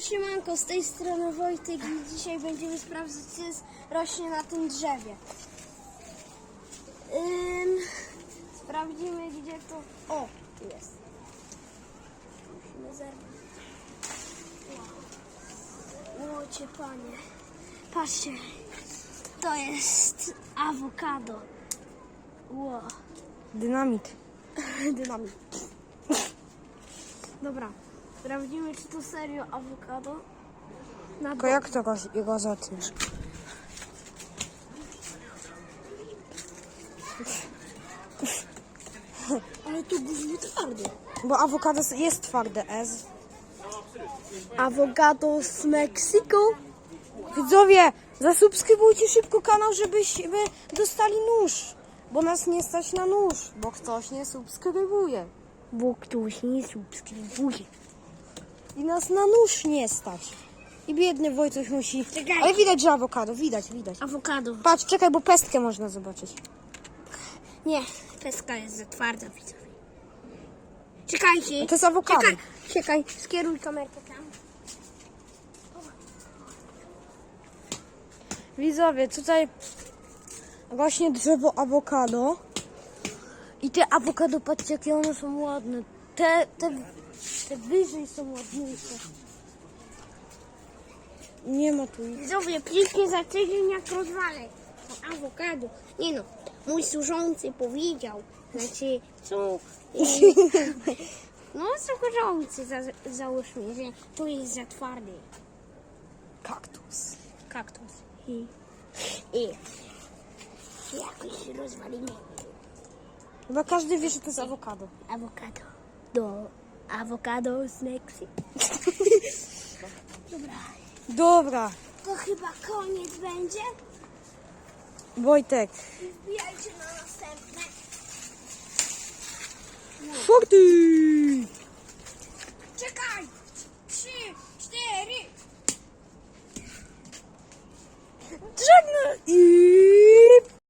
Siemanko, z tej strony Wojtek i dzisiaj będziemy sprawdzać, co jest, rośnie na tym drzewie. Ym, sprawdzimy, gdzie to... O, tu jest. Musimy zerwać. Łocie panie. Patrzcie, to jest awokado. Wow. Dynamit. Dynamit. Dobra, sprawdzimy, czy to serio awokado. Na Tylko jak to go, go? Ale to gówno twarde. Bo awokado jest twarde, S. Awokado z Meksyku. Widzowie, zasubskrybujcie szybko kanał, żebyśmy dostali nóż. Bo nas nie stać na nóż, bo ktoś nie subskrybuje. Bo ktoś nie subskrybuje. I nas na nóż nie stać. I biedny Wojciech musi... Czekaj. Ale widać, że awokado, widać, widać. Awokado. Patrz, czekaj, bo pestkę można zobaczyć. Nie, peska jest za twarda, widzowie. Czekajcie. To jest awokado. Czekaj, czekaj, skieruj kamerkę tam. Widzowie, tutaj rośnie drzewo awokado. I te awokado, patrzcie jakie one są ładne. Te, te, te wyżej są ładniejsze. Nie ma tu ich. Widzowie, pięknie za tydzień jak rozwalę. To awokado. Nie no, mój służący powiedział. Znaczy, co... No, służący, za, załóżmy, że tu jest za twardy. Kaktus. kaktus. I, i jakoś się rozwalimy. Chyba każdy wie, że to jest awokado. Awokado. Do awokado z Meksyku. Dobra, Dobra, to chyba koniec będzie. Wojtek. Wbijajcie na następne. Forty! Czekaj! Trzy, cztery. Żadne! I